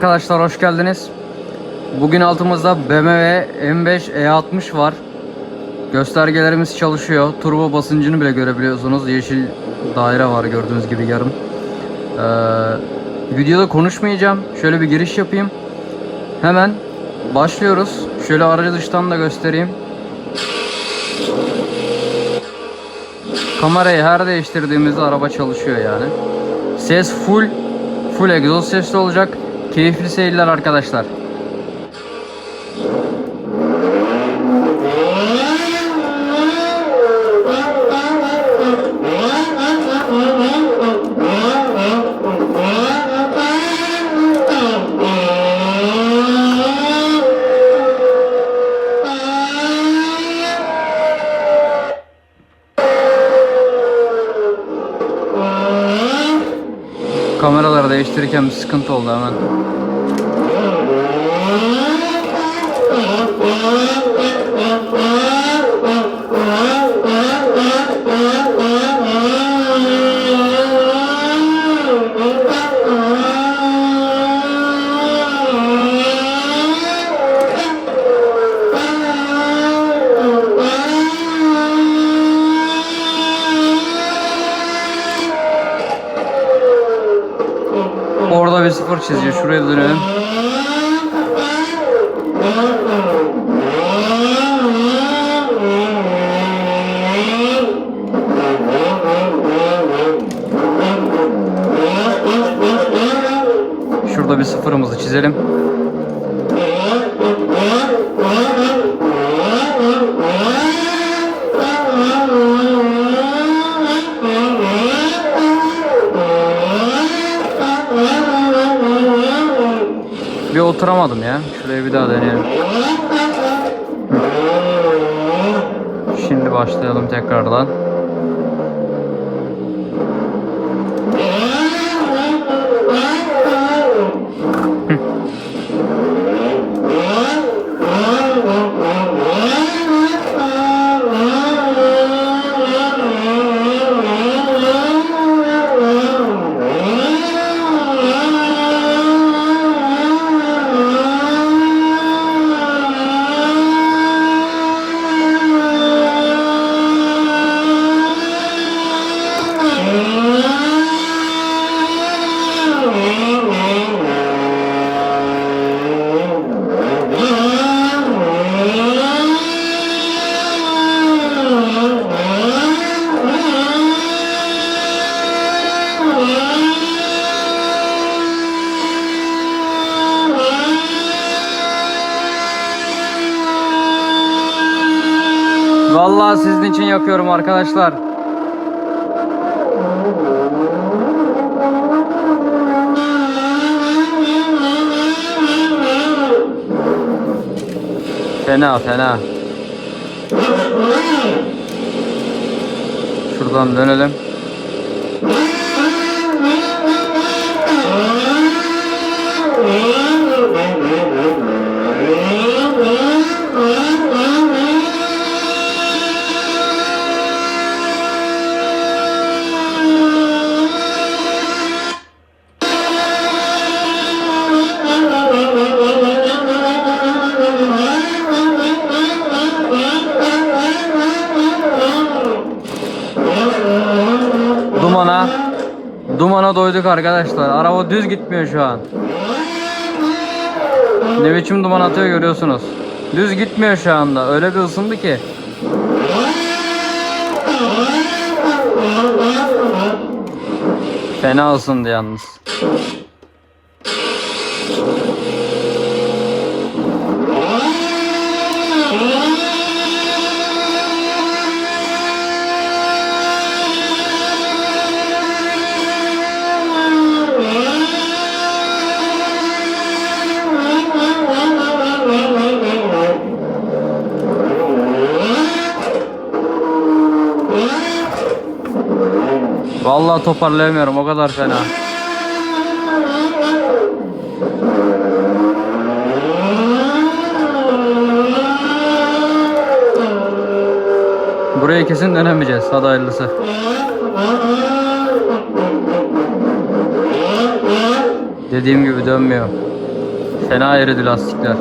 Arkadaşlar hoş geldiniz. Bugün altımızda BMW M5 E60 var. Göstergelerimiz çalışıyor. Turbo basıncını bile görebiliyorsunuz. Yeşil daire var gördüğünüz gibi yarım. Ee, videoda konuşmayacağım. Şöyle bir giriş yapayım. Hemen başlıyoruz. Şöyle aracı dıştan da göstereyim. Kamerayı her değiştirdiğimizde araba çalışıyor yani. Ses full full egzoz sesli olacak. Keyifli seyirler arkadaşlar. Değiştirirken bir sıkıntı oldu hemen. Sıfır çiziyor. Şuraya dönelim. Şurada bir sıfırımızı çizelim. Oturamadım ya. Şuraya bir daha deneyelim. Şimdi başlayalım tekrardan. Vallahi sizin için yakıyorum arkadaşlar. Fena fena. Şuradan dönelim. Doyduk arkadaşlar. Araba düz gitmiyor şu an. Ne biçim duman atıyor görüyorsunuz. Düz gitmiyor şu anda. Öyle bir ısındı ki. Fena ısındı yalnız. Vallahi toparlayamıyorum o kadar fena. Buraya kesin dönemeyeceğiz. Hadi hayırlısı. Dediğim gibi dönmüyor. Fena eridi lastikler.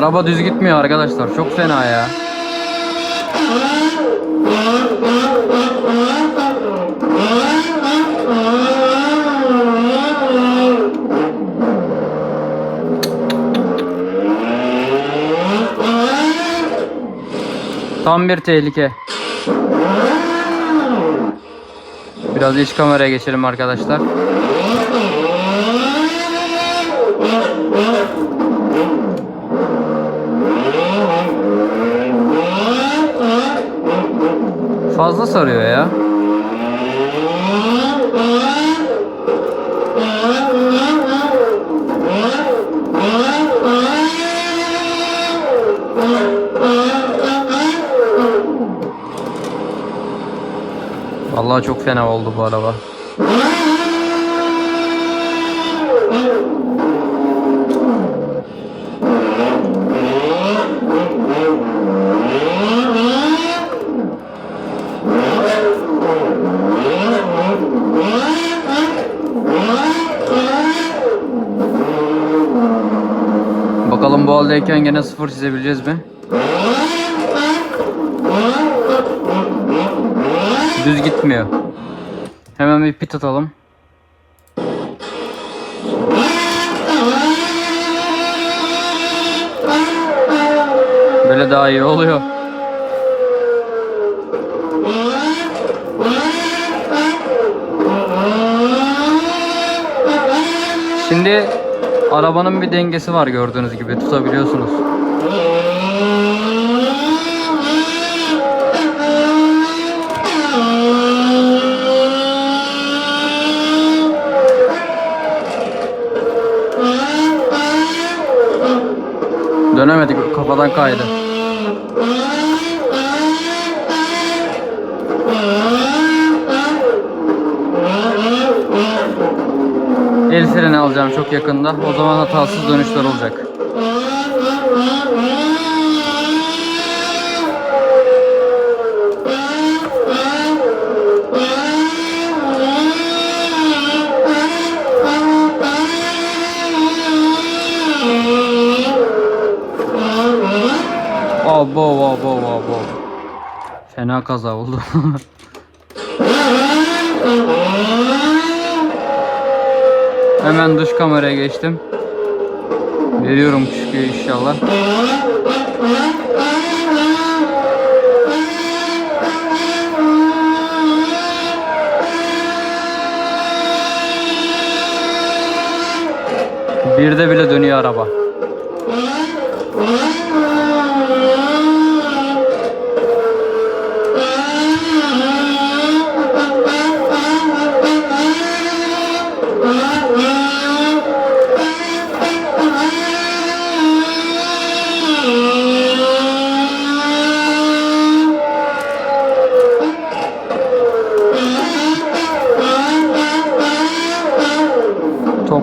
Araba düz gitmiyor arkadaşlar. Çok fena ya. Tam bir tehlike. Biraz iç kameraya geçelim arkadaşlar. Fazla sarıyor ya. Vallahi çok fena oldu bu araba. Bakalım bu haldeyken gene sıfır çizebileceğiz mi? Düz gitmiyor. Hemen bir pit atalım. Böyle daha iyi oluyor. Şimdi arabanın bir dengesi var gördüğünüz gibi tutabiliyorsunuz. Dönemedik kafadan kaydı. Yakında. O zaman hatasız dönüşler olacak. Abo abo abo. Fena kaza oldu. Hemen dış kameraya geçtim. Veriyorum çıkıyor inşallah. Bir de bile dönüyor araba.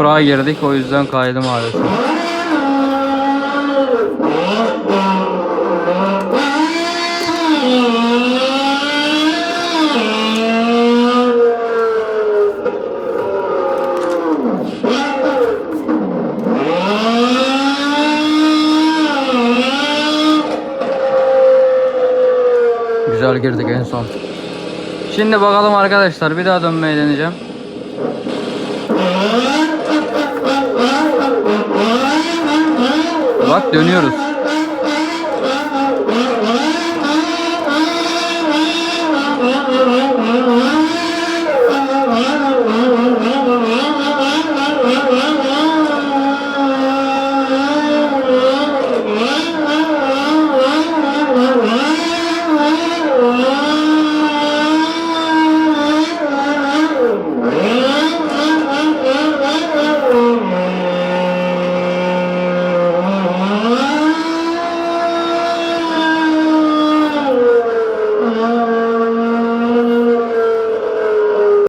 toprağa girdik o yüzden kaydı maalesef. Güzel girdik en son. Şimdi bakalım arkadaşlar bir daha dönmeyi deneyeceğim. Dönüyoruz.